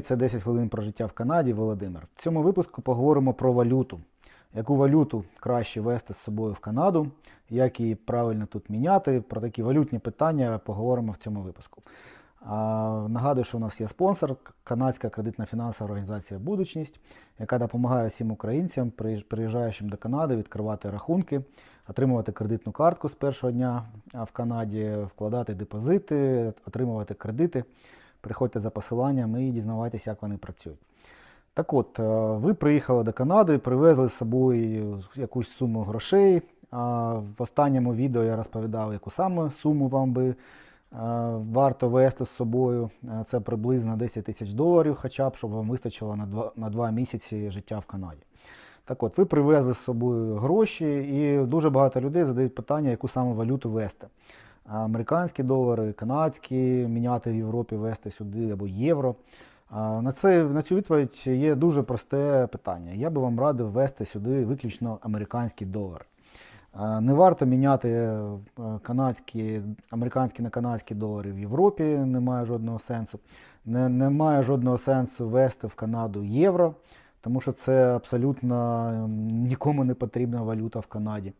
Це 10 хвилин про життя в Канаді. Володимир. В цьому випуску поговоримо про валюту. Яку валюту краще вести з собою в Канаду, як її правильно тут міняти. Про такі валютні питання поговоримо в цьому випуску. А, нагадую, що у нас є спонсор, канадська кредитна фінансова організація Будучність, яка допомагає всім українцям, приїжджаючим до Канади, відкривати рахунки, отримувати кредитну картку з першого дня в Канаді, вкладати депозити, отримувати кредити. Приходьте за посиланням і дізнавайтеся, як вони працюють. Так от, е, ви приїхали до Канади, привезли з собою якусь суму грошей. В останньому відео я розповідав, яку саме суму вам би е, варто вести з собою. Е, Це приблизно 10 тисяч доларів, хоча б, щоб вам вистачило на 2, на 2 місяці життя в Канаді. Так от, ви привезли з собою гроші, і дуже багато людей задають питання, яку саме валюту вести. Американські долари, канадські, міняти в Європі, вести сюди або євро. На, це, на цю відповідь є дуже просте питання. Я би вам радив ввести сюди виключно американські долари. Не варто міняти е, канадські, американські на канадські долари в Європі, немає жодного сенсу. Не, немає жодного сенсу ввести в Канаду євро, тому що це абсолютно ем, нікому не потрібна валюта в Канаді.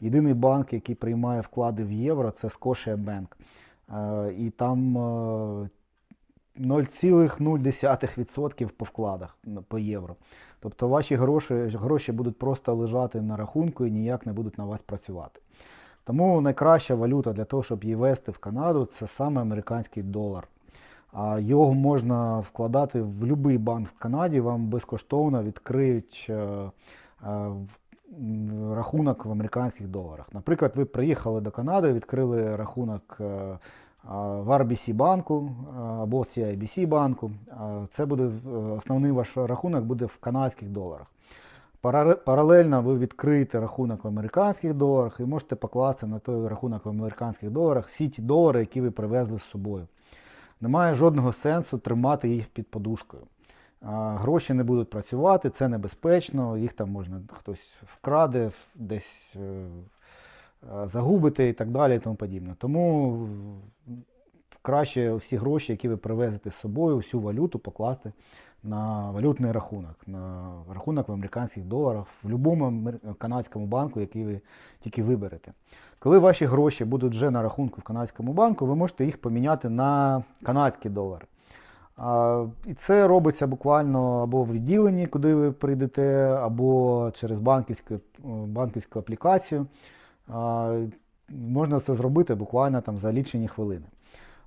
Єдиний банк, який приймає вклади в євро, це Scotia Bank. Е, І там е, 0,0% по вкладах по євро. Тобто ваші гроші, гроші будуть просто лежати на рахунку і ніяк не будуть на вас працювати. Тому найкраща валюта для того, щоб її вести в Канаду, це саме американський долар. Його можна вкладати в будь-який банк в Канаді, вам безкоштовно відкриють е, е, рахунок в американських доларах. Наприклад, ви приїхали до Канади, відкрили рахунок е, в RBC банку або CIBC банку. Це буде основний ваш рахунок буде в канадських доларах. Паралельно ви відкриєте рахунок в американських доларах і можете покласти на той рахунок в американських доларах всі ті долари, які ви привезли з собою. Немає жодного сенсу тримати їх під подушкою. Гроші не будуть працювати, це небезпечно, їх там можна хтось вкраде, десь е, е, загубити і так далі і тому подібне. Тому краще всі гроші, які ви привезете з собою, всю валюту покласти на валютний рахунок, на рахунок в американських доларах, в будь-якому канадському банку, який ви тільки виберете. Коли ваші гроші будуть вже на рахунку в канадському банку, ви можете їх поміняти на канадські долари. А, І це робиться буквально або в відділенні, куди ви прийдете, або через банківську, банківську аплікацію. А, Можна це зробити буквально там за лічені хвилини.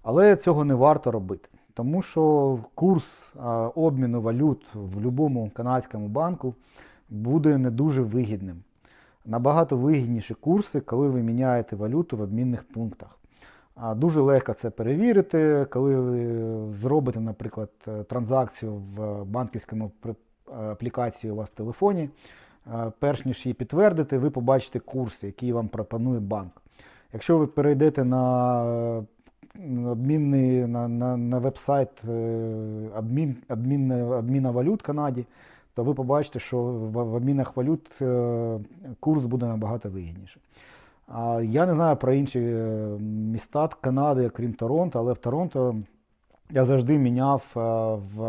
Але цього не варто робити, тому що курс обміну валют в будь-якому канадському банку буде не дуже вигідним. Набагато вигідніші курси, коли ви міняєте валюту в обмінних пунктах. Дуже легко це перевірити, коли ви зробите, наприклад, е, транзакцію в банківському е, аплікації у вас в телефоні. е, Перш ніж її підтвердити, ви побачите курс, який вам пропонує банк. Якщо ви перейдете на обмінний на, на, на веб-сайт е, обмін, обмінна, обміна валют Канаді, то ви побачите, що в, в обмінах валют е, курс буде набагато вигідніший. А Я не знаю про інші е, міста Канади, крім Торонто, але в Торонто я завжди міняв в,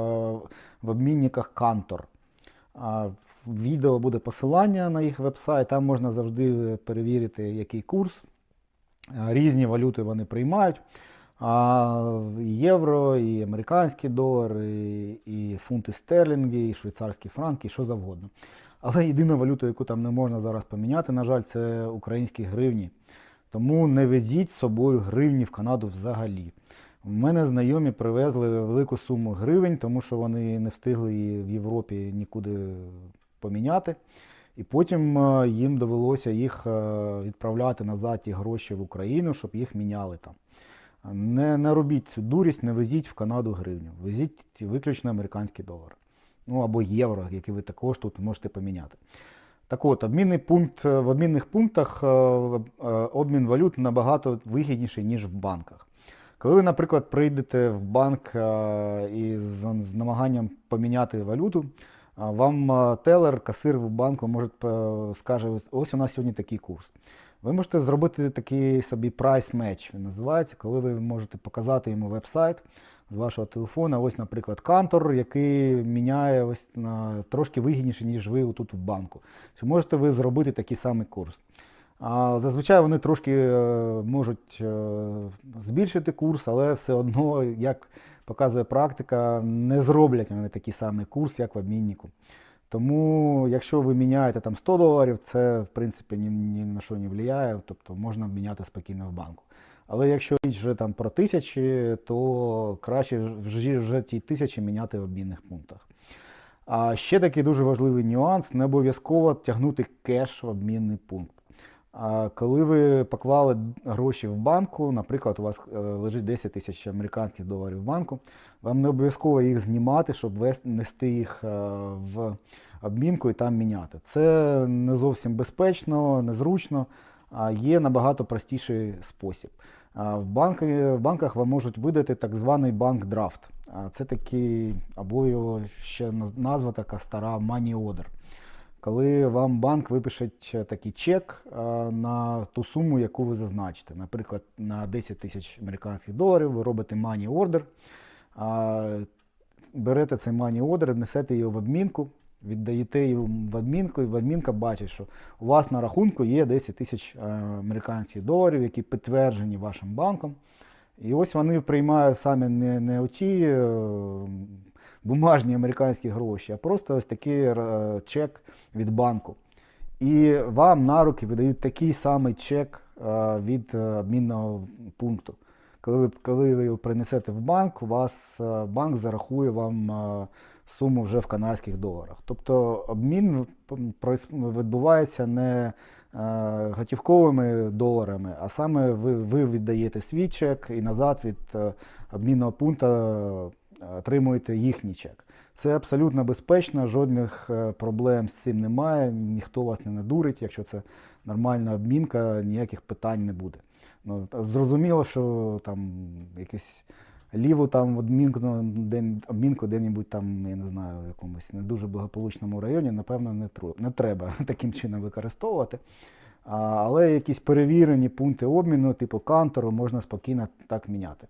в обмінниках Кантор. Відео буде посилання на їх веб-сайт, там можна завжди перевірити, який курс. Е, Різні валюти вони приймають. А, євро, і американський долар, і, і фунти стерлінги, і швейцарські франки, і що завгодно. Але єдина валюта, яку там не можна зараз поміняти, на жаль, це українські гривні. Тому не везіть з собою гривні в Канаду взагалі. У мене знайомі привезли велику суму гривень, тому що вони не встигли її в Європі нікуди поміняти. І потім е, їм довелося їх е, відправляти назад ті гроші в Україну, щоб їх міняли там. Не, не робіть цю дурість, не везіть в Канаду гривню. Везіть виключно американські долари. Ну або євро, які ви також тут можете поміняти. Так от, обмінний пункт, е, в обмінних пунктах обмін валют набагато вигідніший, ніж в банках. Коли ви, наприклад, прийдете в банк е, і з, намаганням поміняти валюту, вам телер, касир в банку може е, скаже, ось у нас сьогодні такий курс. Ви можете зробити такий собі match, він називається, коли ви можете показати йому веб-сайт з вашого телефона. Ось, наприклад, кантор, який міняє ось на трошки вигідніше, ніж ви тут в банку. Чи можете ви зробити такий самий курс? А зазвичай вони трошки е, можуть е, збільшити курс, але все одно, як показує практика, не зроблять вони такий самий курс, як в обміннику. Тому, якщо ви міняєте там 100 доларів, це в принципі ні, ні на що не впливає, тобто можна міняти спокійно в банку. Але якщо річ вже там про тисячі, то краще вже, вже ті тисячі міняти в обмінних пунктах. А ще такий дуже важливий нюанс: не обов'язково тягнути кеш в обмінний пункт. Коли ви поклали гроші в банку, наприклад, у вас е, лежить 10 тисяч американських доларів в банку, вам не обов'язково їх знімати, щоб нести їх е, в обмінку і там міняти. Це не зовсім безпечно, незручно, є набагато простіший спосіб. В, банки, в банках вам можуть видати так званий банк-драфт. Це такий, або його ще назва така стара money order коли вам банк випише такий чек на ту суму, яку ви зазначите. Наприклад, на 10 тисяч американських доларів ви робите money order, берете цей money order, несете його в адмінку, віддаєте його в адмінку, і в адмінка бачить, що у вас на рахунку є 10 тисяч американських доларів, які підтверджені вашим банком. І ось вони приймають самі не не оті е, бумажні американські гроші, а просто ось такий е, чек від банку. І вам на руки видають такий самий чек е, від обмінного пункту. Коли ви коли ви його принесете в банк, у вас банк зарахує вам суму вже в канадських доларах. Тобто обмін відбувається не готівковими доларами, а саме ви ви віддаєте свій чек і назад від обмінного пункту отримуєте їхній чек. Це абсолютно безпечно, жодних е, проблем з цим немає, ніхто вас не надурить, якщо це нормальна обмінка, ніяких питань не буде. Ну, Зрозуміло, що там якесь ліву там обмінку, день, обмінку де-небудь там, я не знаю, в якомусь не дуже благополучному районі, напевно, не, не треба таким чином використовувати. Але якісь перевірені пункти обміну, типу кантору, можна спокійно так міняти.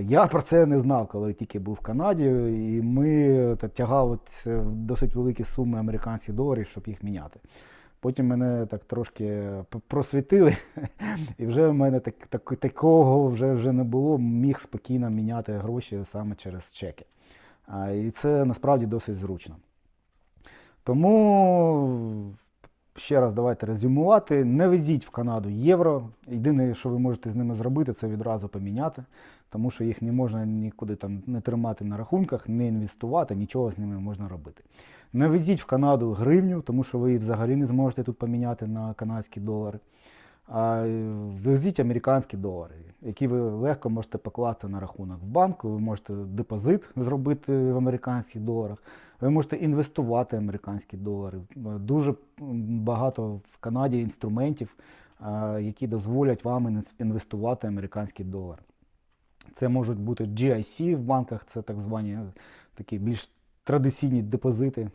Я про це не знав, коли тільки був в Канаді, і ми тягали досить великі суми американських доларів, щоб їх міняти. Потім мене так трошки просвітили, і вже в мене так, так, такого вже вже не було, міг спокійно міняти гроші саме через чеки. І це насправді досить зручно. Тому ще раз давайте резюмувати. Не везіть в Канаду євро. Єдине, що ви можете з ними зробити, це відразу поміняти тому що їх не можна нікуди там не тримати на рахунках, не інвестувати, нічого з ними можна робити. Не везіть в Канаду гривню, тому що ви її взагалі не зможете тут поміняти на канадські долари. А везіть американські долари, які ви легко можете покласти на рахунок в банку, ви можете депозит зробити в американських доларах, ви можете інвестувати американські долари. Дуже багато в Канаді інструментів, які дозволять вам інвестувати американські долари. Це можуть бути GIC в банках, це так звані такі більш традиційні депозити,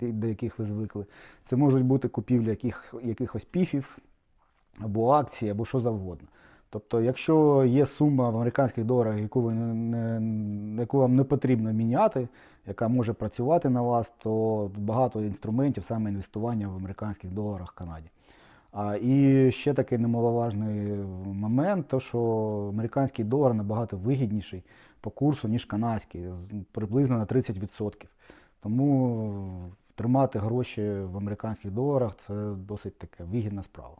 до яких ви звикли. Це можуть бути купівлі яких, якихось піфів або акцій, або що завгодно. Тобто, якщо є сума в американських доларах, яку ви не, яку вам не потрібно міняти, яка може працювати на вас, то багато інструментів саме інвестування в американських доларах в Канаді. А, І ще такий немаловажний момент, то що американський долар набагато вигідніший по курсу, ніж канадський, приблизно на 30%. Тому тримати гроші в американських доларах це досить така вигідна справа.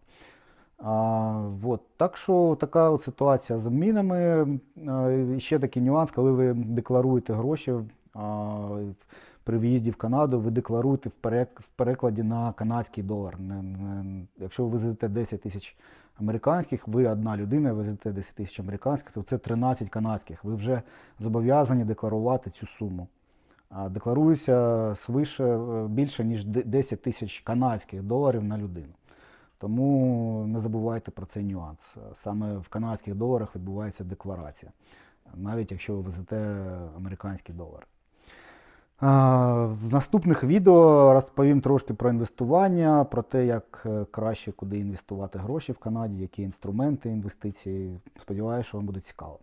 А, вот. Так що така от ситуація з обмінами. І ще такий нюанс, коли ви декларуєте гроші. А, при в'їзді в Канаду ви декларуєте в перекладі на канадський долар. Якщо ви везете 10 тисяч американських, ви одна людина везете 10 тисяч американських, то це 13 канадських. Ви вже зобов'язані декларувати цю суму. Декларується свише е, більше, ніж 10 тисяч канадських доларів на людину. Тому не забувайте про цей нюанс. Саме в канадських доларах відбувається декларація, навіть якщо ви везете американські долари. В наступних відео розповім трошки про інвестування, про те, як е, краще куди інвестувати гроші в Канаді, які інструменти інвестицій. Сподіваюся, що вам буде цікаво.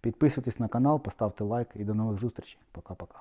Підписуйтесь на канал, поставте лайк і до нових зустрічей. Пока-пока.